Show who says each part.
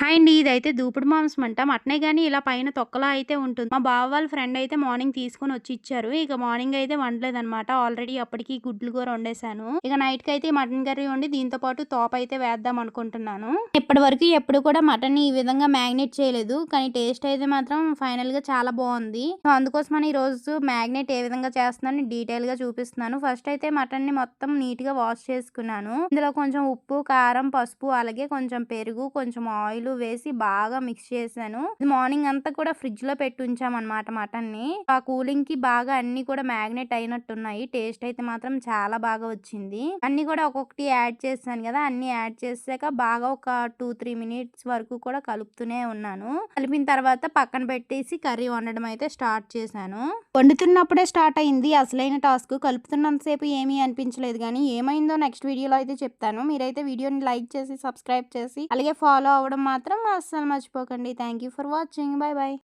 Speaker 1: Hi అండి. ఇదైతే దూపుడు మాంసం అంట. మటనే కానీ ఇలా పైన తొక్కలా అయితే ఉంటుంది. మా బావ వాళ్ళ ఫ్రెండ్ అయితే మార్నింగ్ తీసుకొని వచ్చి ఇచ్చారు. ఇక మార్నింగ్ అయితే వండలేదనమాట. ఆల్రెడీ అప్పటికి గుడ్లు కూర వండేసాను. ఇక నైట్కి అయితే మటన్ కర్రీ వండి దీంతో పాటు తోప అయితే వేద్దాం అనుకుంటున్నాను. ఇప్పటి వరకు ఎప్పుడు కూడా మటన్ ఈ విధంగా మ్యాగ్నేట్ చేయలేదు. కానీ టేస్ట్ అయితే మాత్రం ఫైనల్గా చాలా బాగుంది సో, అందుకోసమని రోజు మ్యాగ్నేట్ ఏ విధంగా చేస్తున్నాను డీటెయిల్గా చూపిస్తున్నాను. ఫస్ట్ అయితే మటన్ని మొత్తం నీట్గా వాష్ చేసుకున్నాను. ఇందులో కొంచెం ఉప్పు, కారం, పసుపు అలాగే కొంచెం పెరుగు, కొంచెం ఆయిల్ వేసి బాగా మిక్స్ చేశాను. మార్నింగ్ అంతా కూడా ఫ్రిడ్జ్‌లో పెట్టి ఉంచామన్నమాట మటన్‌ని. ఆ కూలింగ్కి బాగా అన్ని కూడా మ్యాగ్నెట్ అయినట్టున్నాయి. టేస్ట్ అయితే మాత్రం చాలా బాగా వచ్చింది. అన్ని కూడా ఒక్కొక్కటి యాడ్ చేశాను కదా! అన్నీ యాడ్ చేసాక బాగా ఒక 2, 3 మినిట్స్ వరకు కూడా కలుపుతూనే ఉన్నాను. కలిపిన తర్వాత పక్కన పెట్టేసి కర్రీ వండడం అయితే స్టార్ట్ చేశాను. వండుతున్నప్పుడే స్టార్ట్ అయింది అసలైన టాస్క్. కలుపుతున్నంత సేపు ఏమీ అనిపించలేదు కానీ ఏమైందో నెక్స్ట్ వీడియోలో అయితే చెప్తాను. మీరైతే వీడియోని లైక్ చేసి, సబ్స్క్రైబ్ చేసి, అలాగే ఫాలో అవ్వడం మాత్రం అస్సలు మర్చిపోకండి. Thank you for watching. Bye bye